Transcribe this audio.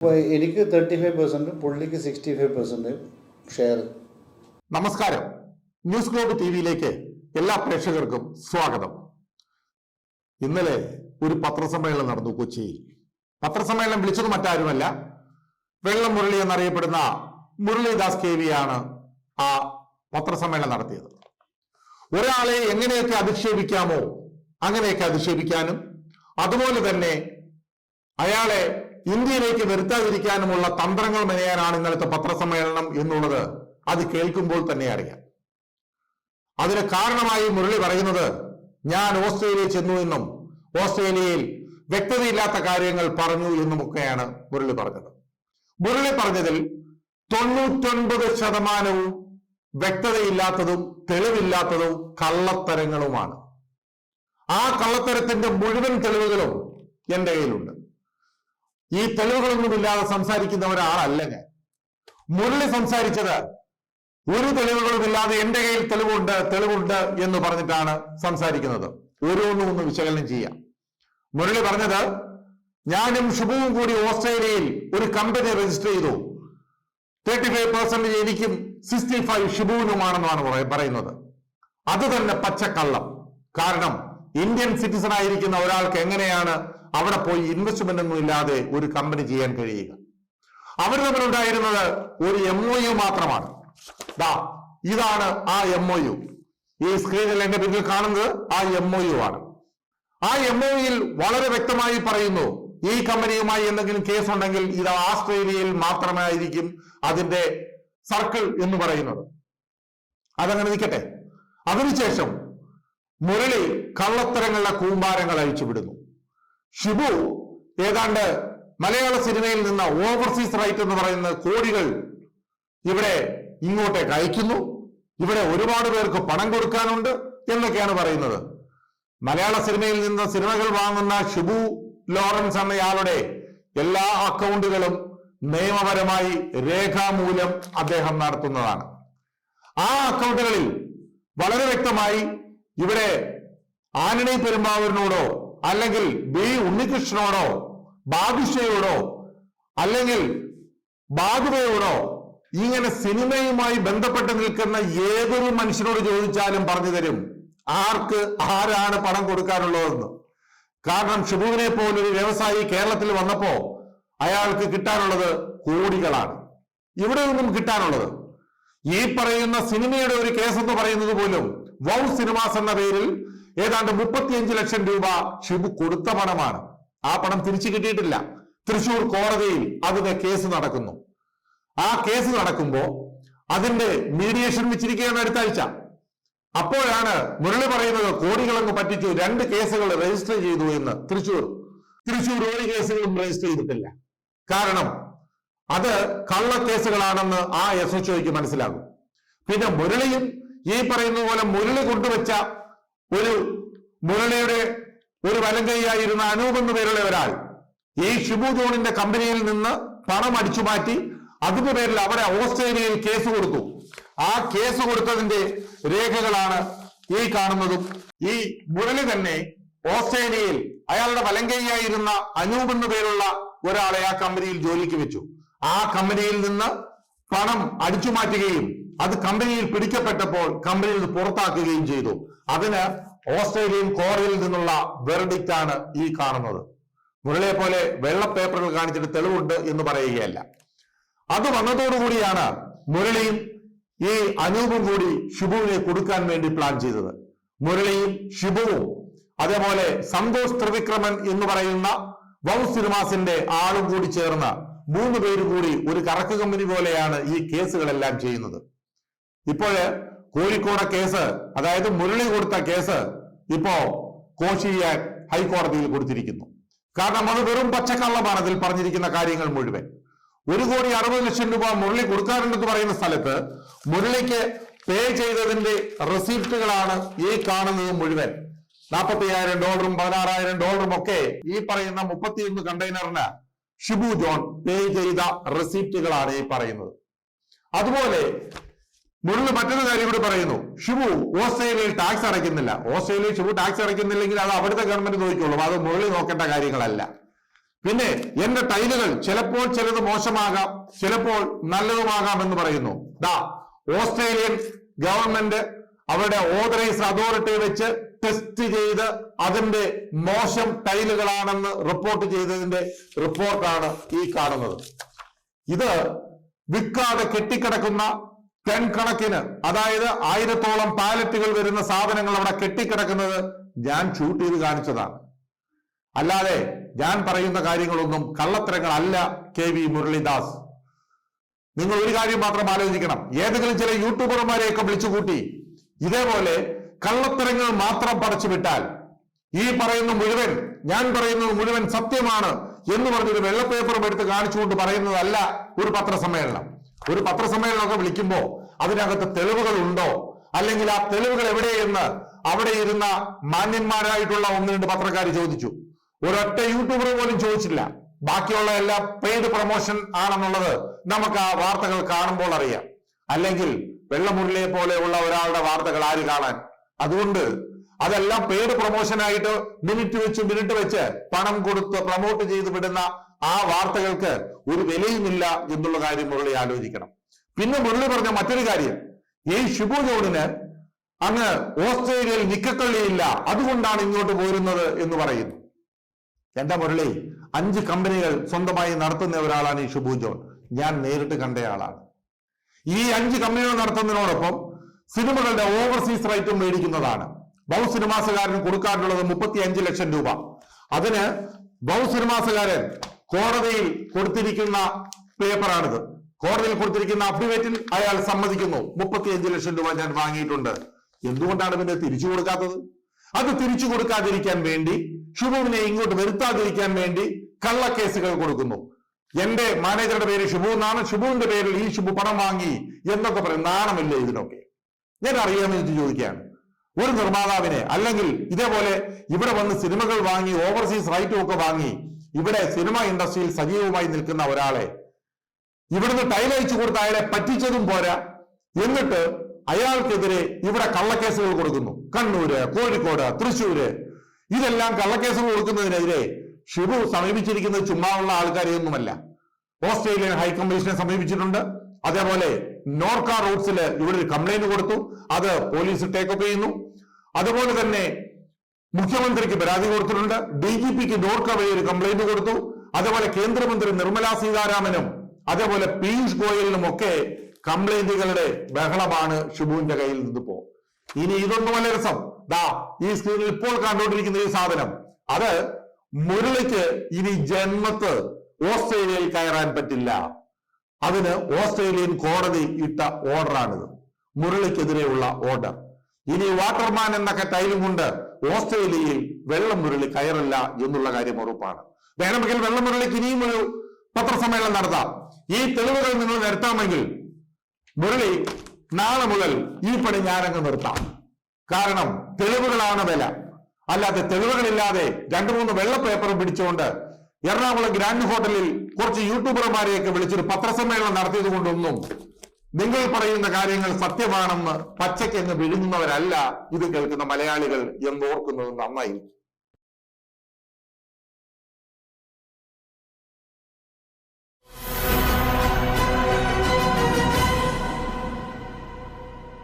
എനിക്ക് thirty five പെർസെന്റും പുള്ളിക്ക് സിക്സ്റ്റി ഫൈവ് പെർസെന്റ് ഷെയർ നമസ്കാരം ന്യൂസ് ഗ്ലോബ് ടി വിയിലേക്ക് എല്ലാ പ്രേക്ഷകർക്കും സ്വാഗതം. ഇന്നലെ ഒരു പത്രസമ്മേളനം നടന്നു കൊച്ചിയിൽ പത്രസമ്മേളനം വിളിച്ചത് മറ്റാരുമല്ല വെള്ളം മുരളി എന്നറിയപ്പെടുന്ന മുരളീദാസ് കെ വി ആണ് ആ പത്രസമ്മേളനം നടത്തിയത്. ഒരാളെ എങ്ങനെയൊക്കെ അധിക്ഷേപിക്കാമോ അങ്ങനെയൊക്കെ അധിക്ഷേപിക്കാനും അതുപോലെ തന്നെ അയാളെ ഇന്ത്യയിലേക്ക് വരുത്താതിരിക്കാനുമുള്ള തന്ത്രങ്ങൾ മെനയാനാണ് ഇന്നലത്തെ പത്രസമ്മേളനം എന്നുള്ളത് അത് കേൾക്കുമ്പോൾ തന്നെ അറിയാം. അതിന് കാരണമായി മുരളി പറയുന്നത് ഞാൻ ഓസ്ട്രേലിയയിൽ ചെന്നു എന്നും ഓസ്ട്രേലിയയിൽ വ്യക്തതയില്ലാത്ത കാര്യങ്ങൾ പറഞ്ഞു എന്നുമൊക്കെയാണ് മുരളി പറഞ്ഞത്. മുരളി പറഞ്ഞതിൽ തൊണ്ണൂറ്റൊൻപത് ശതമാനവും വ്യക്തതയില്ലാത്തതും തെളിവില്ലാത്തതും കള്ളത്തരങ്ങളുമാണ്. ആ കള്ളത്തരത്തിന്റെ മുഴുവൻ തെളിവുകളും എന്റെ കയ്യിലുണ്ട്. ഈ തെളിവുകളൊന്നുമില്ലാതെ സംസാരിക്കുന്ന ഒരാളല്ല ഞാൻ മുരളി സംസാരിച്ചത് ഒരു തെളിവുകളുമില്ലാതെ എന്റെ കയ്യിൽ തെളിവുണ്ട് തെളിവുണ്ട് എന്ന് പറഞ്ഞിട്ടാണ് സംസാരിക്കുന്നത്. ഓരോന്നും ഒന്ന് വിശകലനം ചെയ്യാം. മുരളി പറഞ്ഞത് ഞാനും ഷുഭവും കൂടി ഓസ്ട്രേലിയയിൽ ഒരു കമ്പനി രജിസ്റ്റർ ചെയ്തു. തേർട്ടി ഫൈവ് പെർസെന്റേജ് എനിക്കും സിക്സ്റ്റി ഫൈവ് ഷിബുവിനുമാണെന്നാണ് പറയുന്നത്. അത് തന്നെ പച്ചക്കള്ളം. കാരണം ഇന്ത്യൻ സിറ്റിസൺ ആയിരിക്കുന്ന ഒരാൾക്ക് എങ്ങനെയാണ് അവിടെ പോയി ഇൻവെസ്റ്റ്മെന്റ് ഒന്നും ഇല്ലാതെ ഒരു കമ്പനി ചെയ്യാൻ കഴിയുക. അവർ തമ്മിലുണ്ടായിരുന്നത് ഒരു എം ഒ യു മാത്രമാണ്. ദാ ഇതാണ് ആ എം ഒ യു ഈ സ്ക്രീനിൽ എന്റെ പിന്നിൽ കാണുന്നത് ആ എം ഒ യു ആണ്. ആ എം ഒ യിൽ വളരെ വ്യക്തമായി പറയുന്നു ഈ കമ്പനിയുമായി എന്തെങ്കിലും കേസ് ഉണ്ടെങ്കിൽ ഇത് ആസ്ട്രേലിയയിൽ മാത്രമായിരിക്കും അതിന്റെ സർക്കിൾ എന്ന് പറയുന്നത്. അതങ്ങനെ നിൽക്കട്ടെ. അതിനുശേഷം മുരളി കള്ളത്തരങ്ങളുടെ കൂമ്പാരങ്ങൾ അഴിച്ചുവിടുന്നു. ഷിബു ഏതാണ്ട് മലയാള സിനിമയിൽ നിന്ന് ഓവർസീസ് റൈറ്റ് എന്ന് പറയുന്ന കോടികൾ ഇവിടെ ഇങ്ങോട്ടേക്ക് അയക്കുന്നു. ഇവിടെ ഒരുപാട് പേർക്ക് പണം കൊടുക്കാനുണ്ട് എന്നൊക്കെയാണ് പറയുന്നത്. മലയാള സിനിമയിൽ നിന്ന് സിനിമകൾ വാങ്ങുന്ന ഷിബു ലോറൻസ് എന്നയാളുടെ എല്ലാ അക്കൗണ്ടുകളും നിയമപരമായി രേഖാമൂലം അദ്ദേഹം നടത്തുന്നതാണ്. ആ അക്കൗണ്ടുകളിൽ വളരെ വ്യക്തമായി ഇവിടെ ആനണി പെരുമ്പാവൂരിനോടോ അല്ലെങ്കിൽ ബി ഉണ്ണികൃഷ്ണനോടോ ബാദുഷയോടോ അല്ലെങ്കിൽ ബാധുവയോടോ ഇങ്ങനെ സിനിമയുമായി ബന്ധപ്പെട്ട് നിൽക്കുന്ന ഏതൊരു മനുഷ്യനോട് ചോദിച്ചാലും പറഞ്ഞു തരും. ആർക്ക് ആരാണ് പണം കൊടുക്കാനുള്ളതെന്ന്. കാരണം ഷിബുവിനെ പോലൊരു വ്യവസായി കേരളത്തിൽ വന്നപ്പോ അയാൾക്ക് കിട്ടാനുള്ളത് കോടികളാണ്. ഇവിടെ നിന്നും കിട്ടാനുള്ളത്. ഈ പറയുന്ന സിനിമയുടെ ഒരു കേസ് എന്ന് പറയുന്നത് പോലും വൗ സിനിമാസ് എന്ന പേരിൽ ഏതാണ്ട് മുപ്പത്തിയഞ്ച് ലക്ഷം രൂപ ഷിബു കൊടുത്ത പണമാണ്. ആ പണം തിരിച്ചു കിട്ടിയിട്ടില്ല. തൃശൂർ കോടതിയിൽ അതിന്റെ കേസ് നടക്കുന്നു. ആ കേസ് നടക്കുമ്പോ അതിന്റെ മീഡിയേഷൻ വെച്ചിരിക്കുകയാണ് അടുത്ത ആഴ്ച. അപ്പോഴാണ് മുരളി പറയുന്നത് കോടികളങ്ങ് പറ്റിച്ചു രണ്ട് കേസുകൾ രജിസ്റ്റർ ചെയ്തു എന്ന് തൃശൂർ. തൃശൂർ ഒരു കേസുകളും രജിസ്റ്റർ ചെയ്തിട്ടില്ല. കാരണം അത് കള്ളക്കേസുകളാണെന്ന് ആ എസ് എച്ച് മനസ്സിലാകും. പിന്നെ മുരളിയും ഈ പറയുന്ന പോലെ മുരളി കൊണ്ടുവച്ച ഒരു മുരളിയുടെ ഒരു വലങ്കൈയായിരുന്ന അനൂപ് എന്ന് പേരുള്ള ഒരാൾ ഈ ഷിബു ജോണിന്റെ കമ്പനിയിൽ നിന്ന് പണം അടിച്ചു മാറ്റി അതിന്റെ പേരിൽ അവിടെ ഓസ്ട്രേലിയയിൽ കേസ് കൊടുത്തു. ആ കേസ് കൊടുത്തതിന്റെ രേഖകളാണ് ഈ കാണുന്നതും. ഈ മുരളി തന്നെ ഓസ്ട്രേലിയയിൽ അയാളുടെ വലങ്കൈയായിരുന്ന അനൂപ് എന്ന് പേരുള്ള ഒരാളെ ആ കമ്പനിയിൽ ജോലിക്ക് വെച്ചു. ആ കമ്പനിയിൽ നിന്ന് പണം അടിച്ചു മാറ്റുകയും അത് കമ്പനിയിൽ പിടിക്കപ്പെട്ടപ്പോൾ കമ്പനിയിൽ നിന്ന് പുറത്താക്കുകയും ചെയ്തു. അതിന് ഓസ്ട്രേലിയൻ കോടതിയിൽ നിന്നുള്ള വെർഡിക്റ്റ് ആണ് ഈ കാണുന്നത്. മുരളിയെ പോലെ വെള്ള പേപ്പറുകൾ കാണിച്ചിട്ട് തെളിവുണ്ട് എന്ന് പറയുകയല്ല. അത് വന്നതോടുകൂടിയാണ് മുരളിയും ഈ അനൂപും കൂടി ഷിബുവിനെ കൊടുക്കാൻ വേണ്ടി പ്ലാൻ ചെയ്തത്. മുരളിയും ഷിബുവും അതേപോലെ സന്തോഷ് ത്രിവിക്രമൻ എന്ന് പറയുന്ന വൗ സിനിമാസിന്റെ ആളും കൂടി ചേർന്ന് മൂന്ന് പേര് കൂടി ഒരു കറക്ക് കമ്പനി പോലെയാണ് ഈ കേസുകളെല്ലാം ചെയ്യുന്നത്. ഇപ്പോഴ് കോഴിക്കോട് കേസ് അതായത് മുരളി കൊടുത്ത കേസ് ഇപ്പോ കോശിയെ ഹൈക്കോടതിയിൽ കൊടുത്തിരിക്കുന്നു. കാരണം അത് വെറും പച്ചക്കള്ളമാണ് അതിൽ പറഞ്ഞിരിക്കുന്ന കാര്യങ്ങൾ മുഴുവൻ. ഒരു കോടി അറുപത് ലക്ഷം രൂപ മുരളി കൊടുക്കാറുണ്ടെന്ന് പറയുന്ന സ്ഥലത്ത് മുരളിക്ക് പേ ചെയ്തതിന്റെ റെസിപ്റ്റുകളാണ് ഈ കാണുന്നത് മുഴുവൻ. നാൽപ്പത്തി അയ്യായിരം ഡോളറും പതിനാറായിരം ഡോളറും ഒക്കെ ഈ പറയുന്ന മുപ്പത്തിയൊന്ന് കണ്ടെയ്നറിന് ഷിബു ജോൺ പേ ചെയ്ത റെസിപ്റ്റുകളാണ് ഈ പറയുന്നത്. അതുപോലെ മുരളി മറ്റൊരു കാര്യം കൂടി പറയുന്നു. ഷിബു ഓസ്ട്രേലിയയിൽ ടാക്സ് അടയ്ക്കുന്നില്ല. ഓസ്ട്രേലിയയിൽ ഷിബു ടാക്സ് അടയ്ക്കുന്നില്ലെങ്കിൽ അത് അവിടുത്തെ ഗവൺമെന്റ് നോക്കിക്കോളും. അത് മുകളിൽ നോക്കേണ്ട കാര്യങ്ങളല്ല. പിന്നെ എന്റെ ടൈലുകൾ ചിലപ്പോൾ ചിലത് മോശമാകാം ചിലപ്പോൾ നല്ലതുമാകാം എന്ന് പറയുന്നു. ദാ ഓസ്ട്രേലിയൻ ഗവൺമെന്റ് അവരുടെ ഓതറൈസ് അതോറിറ്റി വെച്ച് ടെസ്റ്റ് ചെയ്ത് അതിന്റെ മോശം ടൈലുകളാണെന്ന് റിപ്പോർട്ട് ചെയ്തതിന്റെ റിപ്പോർട്ടാണ് ഈ കാണുന്നത്. ഇത് വിൽക്കാതെ കെട്ടിക്കിടക്കുന്ന ടെൻ കണക്കിന് അതായത് ആയിരത്തോളം പാലറ്റുകൾ വരുന്ന സാധനങ്ങൾ അവിടെ കെട്ടിക്കിടക്കുന്നത് ഞാൻ ഷൂട്ട് ചെയ്ത് കാണിച്ചതാണ്. അല്ലാതെ ഞാൻ പറയുന്ന കാര്യങ്ങളൊന്നും കള്ളത്തരങ്ങളല്ല കെ വി മുരളിദാസ്. നിങ്ങൾ ഒരു കാര്യം മാത്രം ആലോചിക്കണം. ഏതെങ്കിലും ചില യൂട്യൂബർമാരെയൊക്കെ വിളിച്ചുകൂട്ടി ഇതേപോലെ കള്ളത്തരങ്ങൾ മാത്രം പടച്ചു വിട്ടാൽ ഈ പറയുന്ന മുഴുവൻ ഞാൻ പറയുന്നത് മുഴുവൻ സത്യമാണ് എന്ന് പറഞ്ഞൊരു വെള്ളപ്പേപ്പറും എടുത്ത് കാണിച്ചുകൊണ്ട് പറയുന്നതല്ല ഒരു പത്രസമ്മേളനം. ഒരു പത്രസമ്മേളനമൊക്കെ വിളിക്കുമ്പോ അതിനകത്ത് തെളിവുകൾ ഉണ്ടോ അല്ലെങ്കിൽ ആ തെളിവുകൾ എവിടെയെന്ന്? അവിടെ ഇരുന്ന മാന്യന്മാരായിട്ടുള്ള ഒന്ന് രണ്ട് പത്രക്കാർ ചോദിച്ചു. ഒരൊറ്റ യൂട്യൂബർ പോലും ചോദിച്ചില്ല. ബാക്കിയുള്ള എല്ലാം പെയ്ഡ് പ്രൊമോഷൻ ആണെന്നുള്ളത് നമുക്ക് ആ വാർത്തകൾ കാണുമ്പോൾ അറിയാം. അല്ലെങ്കിൽ വെള്ളമുരളിയെ പോലെയുള്ള ഒരാളുടെ വാർത്തകൾ ആര് കാണാൻ? അതുകൊണ്ട് അതെല്ലാം പെയ്ഡ് പ്രൊമോഷനായിട്ട് മിനിറ്റ് വെച്ച് മിനിറ്റ് വെച്ച് പണം കൊടുത്ത് പ്രൊമോട്ട് ചെയ്ത് വിടുന്ന ആ വാർത്തകൾക്ക് ഒരു വിലയുമില്ല എന്നുള്ള കാര്യം മുരളി ആലോചിക്കണം. പിന്നെ മുരളി പറഞ്ഞ മറ്റൊരു കാര്യം ഈ ഷിബു ജോണിന് അങ്ങ് ഓസ്ട്രേലിയയിൽ നിക്കക്കള്ളിയില്ല. അതുകൊണ്ടാണ് ഇങ്ങോട്ട് പോരുന്നത് എന്ന് പറയുന്നു. എന്റെ മുരളി? അഞ്ച് കമ്പനികൾ സ്വന്തമായി നടത്തുന്ന ഒരാളാണ് ഈ ഷിബു ജോൺ. ഞാൻ നേരിട്ട് കണ്ട ആളാണ്. ഈ അഞ്ച് കമ്പനികൾ നടത്തുന്നതിനോടൊപ്പം സിനിമകളുടെ ഓവർസീസ് റൈറ്റും മേടിക്കുന്നതാണ്. ബൗ സിനിമാസുകാരന് കൊടുക്കാറുള്ളത് മുപ്പത്തി അഞ്ച് ലക്ഷം രൂപ. അതിന് ബൗ സിനിമാസുകാരൻ കോടതിയിൽ കൊടുത്തിരിക്കുന്ന പേപ്പറാണിത്. കോടതിയിൽ കൊടുത്തിരിക്കുന്ന അഫിഡവിറ്റിൽ അയാൾ സമ്മതിക്കുന്നു. മുപ്പത്തി അഞ്ച് ലക്ഷം രൂപ ഞാൻ വാങ്ങിയിട്ടുണ്ട്. എന്തുകൊണ്ടാണ് പിന്നെ തിരിച്ചു കൊടുക്കാത്തത്? അത് തിരിച്ചു കൊടുക്കാതിരിക്കാൻ വേണ്ടി ഷുബുവിനെ ഇങ്ങോട്ട് വരുത്താതിരിക്കാൻ വേണ്ടി കള്ളക്കേസുകൾ കൊടുക്കുന്നു. എന്റെ മാനേജറുടെ പേര് ഷുബു എന്നാണ്. ഷുബുവിന്റെ പേരിൽ ഈ ഷുബു പണം വാങ്ങി എന്നൊക്കെ പറയും നാണമില്ലേ ഇതിനൊക്കെ? ഞാൻ അറിയാമെന്ന് ചോദിക്കുകയാണ്. ഒരു നിർമ്മാതാവിനെ അല്ലെങ്കിൽ ഇതേപോലെ ഇവിടെ വന്ന് സിനിമകൾ വാങ്ങി ഓവർസീസ് റൈറ്റും ഒക്കെ വാങ്ങി ഇവിടെ സിനിമ ഇൻഡസ്ട്രിയിൽ സജീവമായി നിൽക്കുന്ന ഒരാളെ ഇവിടുന്ന് ടൈലയച്ചു കൊടുത്ത അയാളെ പറ്റിച്ചതും പോരാ. എന്നിട്ട് അയാൾക്കെതിരെ ഇവിടെ കള്ളക്കേസുകൾ കൊടുക്കുന്നു. കണ്ണൂര് കോഴിക്കോട് തൃശ്ശൂര്. ഇതെല്ലാം കള്ളക്കേസുകൾ കൊടുക്കുന്നതിനെതിരെ ഷിബു സമീപിച്ചിരിക്കുന്നത് ചുമ്മാ ഉള്ള ആൾക്കാരെയൊന്നുമല്ല. ഓസ്ട്രേലിയൻ ഹൈക്കമ്മീഷനെ സമീപിച്ചിട്ടുണ്ട്. അതേപോലെ നോർക്ക റൂട്ട്സിൽ ഇവിടെ ഒരു കംപ്ലൈന്റ് കൊടുത്തു. അത് പോലീസ് ടേക്കപ്പ് ചെയ്യുന്നു. അതുപോലെ തന്നെ മുഖ്യമന്ത്രിക്ക് പരാതി കൊടുത്തിട്ടുണ്ട്. ഡി ജി പിക്ക് നോർക്ക വഴി ഒരു കംപ്ലൈന്റ് കൊടുത്തു. അതേപോലെ കേന്ദ്രമന്ത്രി നിർമ്മലാ സീതാരാമനും അതേപോലെ പീയൂഷ് ഗോയലിനും ഒക്കെ കംപ്ലൈന്റുകളുടെ ബഹളമാണ് ഷിബുവിന്റെ കയ്യിൽ നിന്ന് പോ. ഇനി ഇതൊന്നുമല്ല രസം. ദാ ഈ സ്ക്രീനിൽ ഇപ്പോൾ കണ്ടുകൊണ്ടിരിക്കുന്ന ഈ സാധനം. അത് മുരളിക്ക് ഇനി ജന്മത്ത് ഓസ്ട്രേലിയയിൽ കയറാൻ പറ്റില്ല. അതിന് ഓസ്ട്രേലിയൻ കോടതി ഇട്ട ഓർഡറാണിത്. മുരളിക്കെതിരെയുള്ള ഓർഡർ. ഇനി വാട്ടർമാൻ എന്നൊക്കെ ടൈലും കൊണ്ട് ഓസ്ട്രേലിയയിൽ വെള്ളം മുരളി കയറില്ല എന്നുള്ള കാര്യം ഉറപ്പാണ്. വേണമെങ്കിൽ വെള്ളം മുരളിക്ക് ഇനിയും ഒരു പത്രസമ്മേളനം നടത്താം. ഈ തെളിവുകൾ നിങ്ങൾ നിർത്താമെങ്കിൽ മുരളി നാളെ മുതൽ ഈ പണി ഞാനങ്ങ് നിർത്താം. കാരണം തെളിവുകളാണ് വില. അല്ലാതെ തെളിവുകളില്ലാതെ രണ്ടു മൂന്ന് വെള്ള പേപ്പറും പിടിച്ചുകൊണ്ട് എറണാകുളം ഗ്രാൻഡ് ഹോട്ടലിൽ കുറച്ച് യൂട്യൂബർമാരെയൊക്കെ വിളിച്ചൊരു പത്രസമ്മേളനം നടത്തിയത് കൊണ്ടൊന്നും നിങ്ങൾ പറയുന്ന കാര്യങ്ങൾ സത്യമാണെന്ന് പച്ചയ്ക്ക് അങ്ങ് വിഴുങ്ങുന്നവരല്ല ഇത് കേൾക്കുന്ന മലയാളികൾ എന്ന് ഓർക്കുന്നത് നന്നായി